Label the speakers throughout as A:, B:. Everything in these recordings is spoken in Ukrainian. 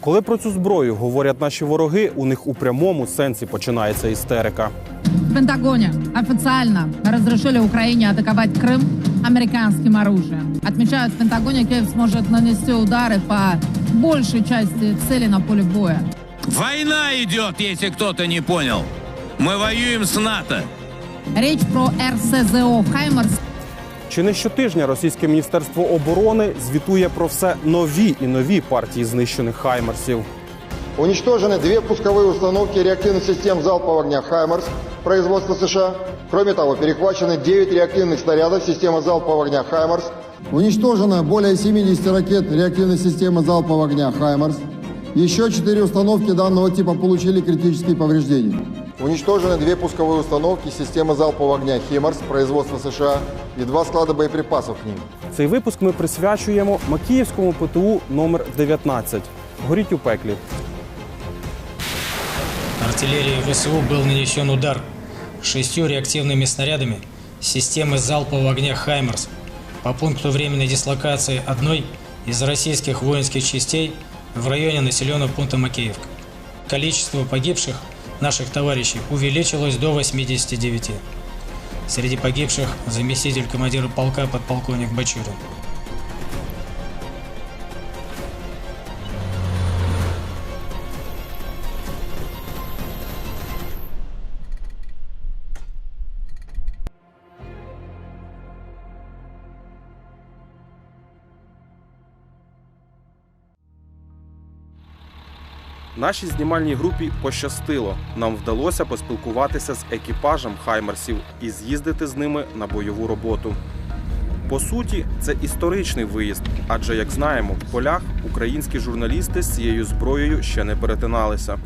A: Коли про цю зброю говорять наші вороги, у них у прямому сенсі починається істерика.
B: В Пентагоне официально разрешили Украине атаковать Крым американским оружием. Отмечают в Пентагоне, Киев сможет нанести удары по большей части целей на поле боя.
C: Война идет, если кто-то не понял. Мы воюем с НАТО.
B: Речь про РСЗО «Хаймарс»
A: Чи не щотижня російське міністерство оборони звітує про все нові і нові партії знищених хаймерсів.
D: Уничтожены две пусковые установки реактивных систем залпового огня «Хаймарс» производства США. Кроме того, перехвачены 9 реактивных снарядов системы залпового огня «Хаймарс». Уничтожено более 70 ракет реактивной системы залпового огня «Хаймарс». Еще 4 установки данного типа получили критические повреждения. Уничтожены две пусковые установки системы залпового огня «Химарс» производства США и два склада боеприпасов к ним.
A: Цей випуск ми присвячуємо Макіївському ПТУ номер 19 Горіть у пеклі.
E: Артиллерии ВСУ был нанесен удар шестью реактивными снарядами системы залпового огня «Хаймерс» по пункту временной дислокации одной из российских воинских частей в районе населенного пункта Макеевка. Количество погибших наших товарищей увеличилось до 89. Среди погибших заместитель командира полка подполковник Бачурин.
A: Нашій знімальній групі пощастило. Нам вдалося поспілкуватися з екіпажем хаймерсів і з'їздити з ними на бойову роботу. По суті, це історичний виїзд, адже, як знаємо, в полях українські журналісти з цією зброєю ще не перетиналися.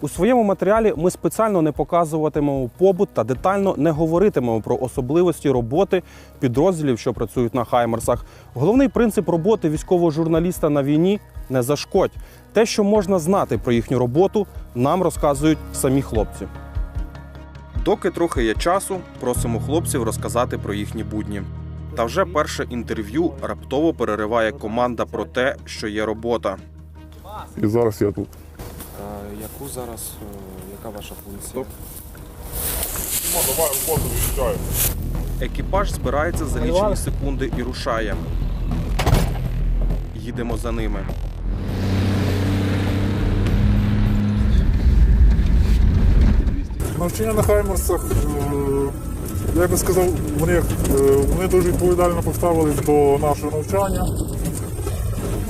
A: У своєму матеріалі ми спеціально не показуватимемо побут та детально не говоритимемо про особливості роботи підрозділів, що працюють на хаймерсах. Головний принцип роботи військового журналіста на війні не зашкодь. Те, що можна знати про їхню роботу, нам розказують самі хлопці. Доки трохи є часу, просимо хлопців розказати про їхні будні. Та вже перше інтерв'ю раптово перериває команда про те, що є робота.
F: І зараз я тут.
A: Яку зараз яка ваша функція? Екіпаж збирається за лічені секунди і рушає. Їдемо за ними.
F: Навчання на Хаймерсах, е, я би сказав, вони, е, вони дуже відповідально поставились до нашого навчання.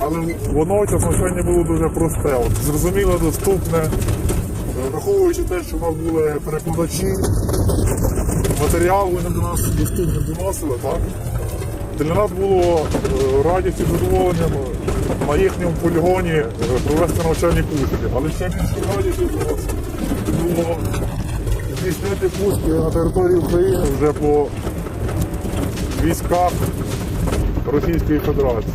F: Але воно це навчання було дуже просте, от, зрозуміло, доступне, Е, враховуючи те, що в нас були перекладачі, матеріал вони до нас доступно доносили, так? Для нас було радістю задоволенням на їхньому полігоні е, провести навчальні курси. Але ще радістю було здійснити пуски на території України вже по військах Російської Федерації.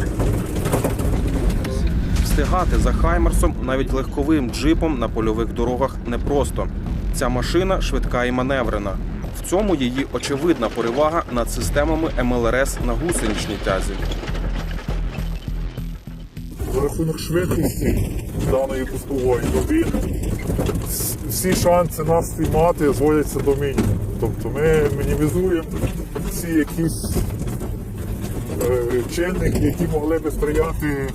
A: Встигати за Хаймерсом навіть легковим джипом на польових дорогах непросто. Ця машина швидка і маневрена. В цьому її очевидна перевага над системами МЛРС на гусеничній тязі.
F: За рахунок швидкості даної пускової доби всі шанси нас спіймати зводяться до мінімуму. Тобто ми мінімізуємо всі якісь е, чинники, які могли би сприяти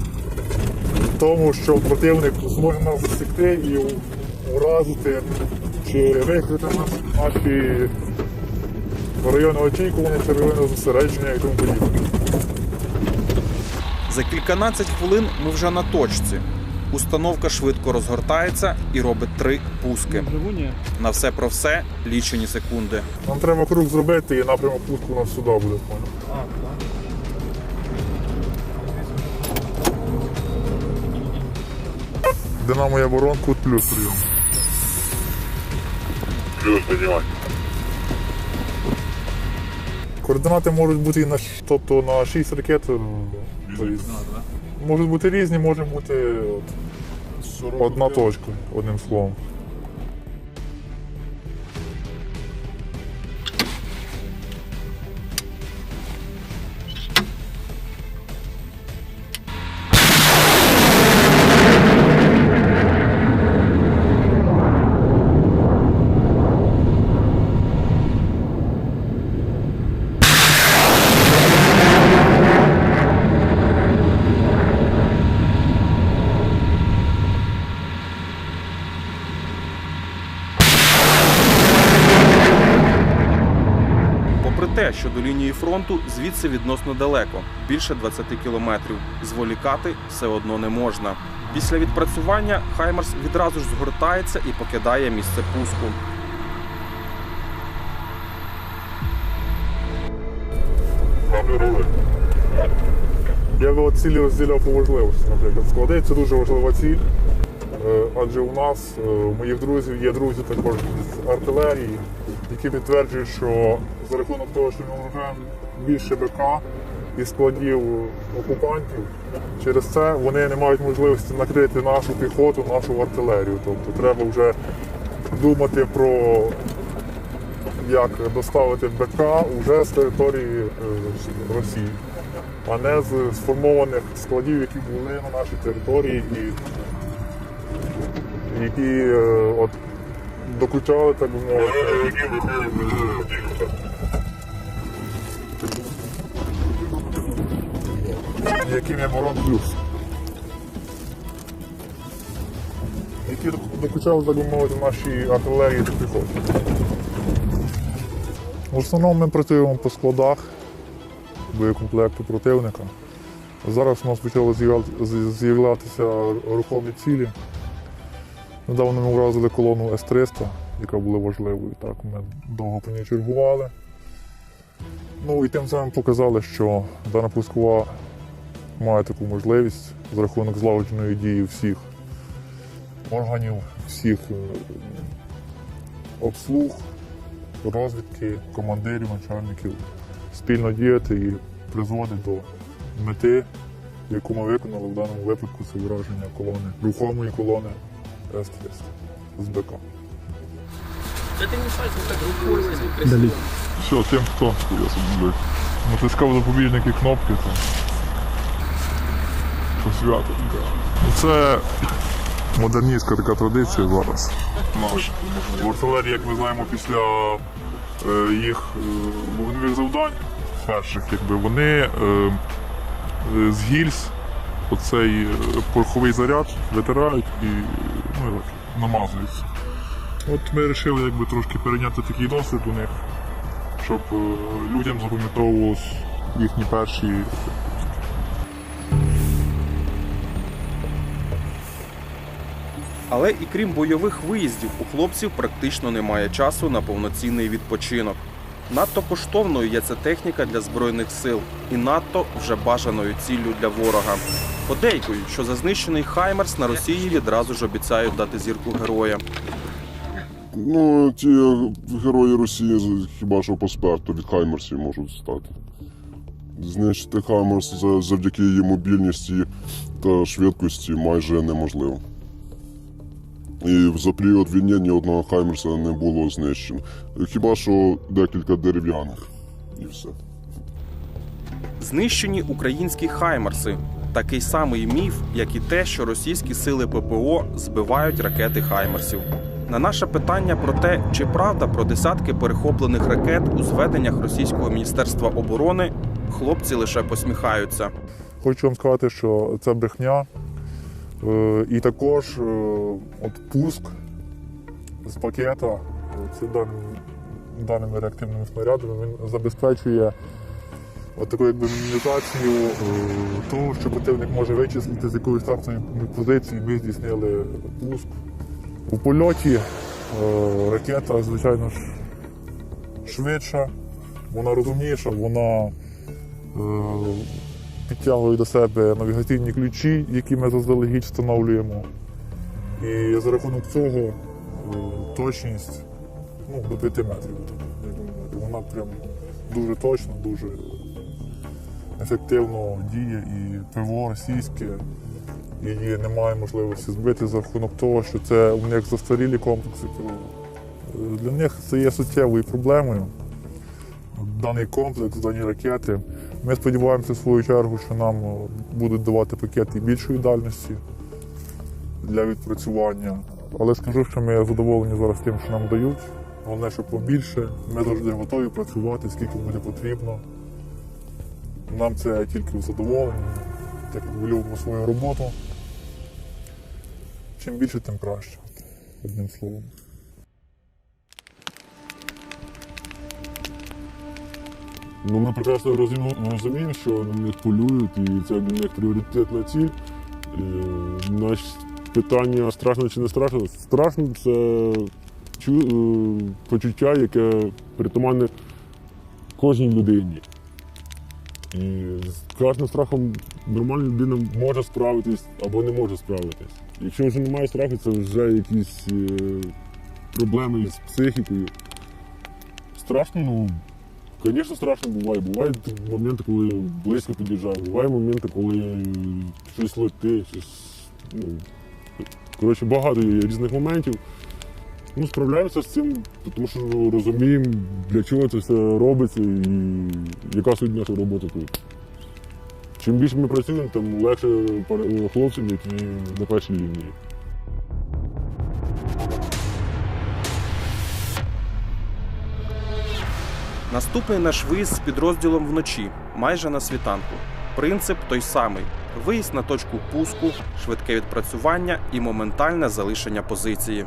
F: тому, що противник зможе нас засікти і уразити чи викрити нас наші райони очікування чи райони зосередження і тому подібне.
A: За кільканадцять хвилин ми вже на точці. Установка швидко розгортається і робить три пуски. На все про все лічені секунди.
F: Нам треба круг зробити і напрямок пуску у нас сюди буде. Динамо я воронку плюс прийом. Плюс піднімай. Координати можуть бути на, тобто на 6 ракет. Е, тобто, Можуть бути різні, може бути одна точка, одним словом.
A: Те, що до лінії фронту звідси відносно далеко більше 20 кілометрів. Зволікати все одно не можна. Після відпрацювання Хаймарс відразу ж згортається і покидає місце пуску.
F: Я от цілі розділяв по важливості, наприклад. Це дуже важлива ціль, е, адже у нас, е, у моїх друзів, є друзі також артилерії, які підтверджують, що за рахунок того, що ми вважаємо більше БК і складів окупантів, через це вони не мають можливості накрити нашу піхоту, нашу артилерію. Тобто треба вже думати про як доставити БК вже з території е, Росії, а не з сформованих складів, які були на нашій території і які е, от, докучали, так би мовити. Яким є Ворон Плюс. Які докучали, так мовити, нашій артилерії та піхоті. В основному ми працюємо по складах боєкомплекту противника. Зараз у нас почали з'являтися рухомі цілі. Недавно ми вразили колону С-300, яка була важливою. Так, ми довго по ній чергували. Ну і тим самим показали, що дана пускова має таку можливість за рахунок злагодженої дії всіх органів, всіх е, обслуг, розвідки, командирів, начальників спільно діяти і призводить до мети, яку ми виконали в даному випадку це враження колони, рухомої колони С-300 з БК. Все, тим, хто натискав запобіжники кнопки, то, то свято. Це модерністська така традиція зараз. Наша. В артилерії, як ми знаємо, після е, їх е, вогневих завдань перших, якби вони е, е, з гільз оцей е, пороховий заряд витирають і ну, і так, намазуються. От ми вирішили якби трошки перейняти такий досвід у них, щоб е, людям запам'ятовувалось їхні перші
A: Але і крім бойових виїздів, у хлопців практично немає часу на повноцінний відпочинок. Надто коштовною є ця техніка для збройних сил і надто вже бажаною ціллю для ворога. Подейкують, що за знищений Хаймерс на Росії відразу ж обіцяють дати зірку героя.
G: Ну, ті герої Росії хіба що по сперту від Хаймерсів можуть стати. Знищити Хаймерс завдяки її мобільності та швидкості майже неможливо. І за період війни ні одного Хаймерса не було знищено. Хіба що декілька дерев'яних. І все.
A: Знищені українські Хаймерси. Такий самий міф, як і те, що російські сили ППО збивають ракети Хаймерсів. На наше питання про те, чи правда про десятки перехоплених ракет у зведеннях російського міністерства оборони, хлопці лише посміхаються.
F: Хочу вам сказати, що це брехня. Е, І також е, от пуск з пакета даними реактивними снарядами він забезпечує от таку якби мінімізацію е, того, що противник може вичислити з якоїсь стартової позиції. Ми здійснили пуск. У польоті е, ракета, звичайно ж, швидша, вона розумніша, вона е, підтягує до себе навігаційні ключі, які ми заздалегідь встановлюємо. І за рахунок цього точність ну, до 5 метрів. Вона прям дуже точно, дуже ефективно діє і ПВО російське. Її немає можливості збити за рахунок того, що це у них застарілі комплекси. Е, Для них це є суттєвою проблемою. Даний комплекс, дані ракети. Ми сподіваємося в свою чергу, що нам будуть давати пакети більшої дальності для відпрацювання. Але скажу, що ми задоволені зараз тим, що нам дають. Головне, щоб побільше. Ми завжди готові працювати, скільки буде потрібно. Нам це тільки в задоволення, так як ми любимо свою роботу. Чим більше, тим краще. Одним словом.
G: Ну, ми прекрасно розуміємо, що на них полюють, і це для них пріоритетна ціль. І, наш питання страшно чи не страшно? Страшно це е, почуття, яке притаманне кожній людині. І з кожним страхом нормальна людина може справитись або не може справитись. Якщо вже немає страху, це вже якісь е, проблеми з психікою. Страшно, ну, звісно, страшно буває. Бувають моменти, коли близько під'їжджає, бувають моменти, коли щось летить, щось. Ну, коротше, багато є різних моментів. Ну, справляємося з цим, тому що розуміємо, для чого це все робиться і яка суть нашої роботи тут. Чим більше ми працюємо, тим легше хлопцям, які на першій лінії.
A: Наступний наш виїзд з підрозділом вночі, майже на світанку. Принцип той самий: виїзд на точку пуску, швидке відпрацювання і моментальне залишення позиції.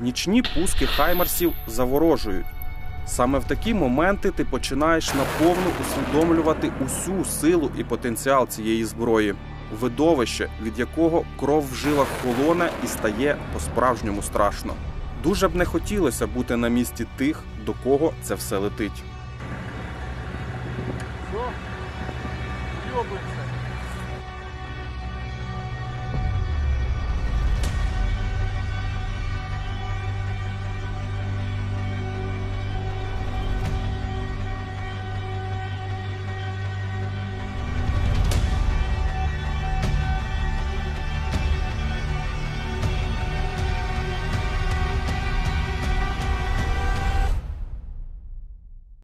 A: Нічні пуски хаймарсів заворожують. Саме в такі моменти ти починаєш наповну усвідомлювати усю силу і потенціал цієї зброї, видовище, від якого кров в жилах холоне і стає по-справжньому страшно. Дуже б не хотілося бути на місці тих, до кого це все летить.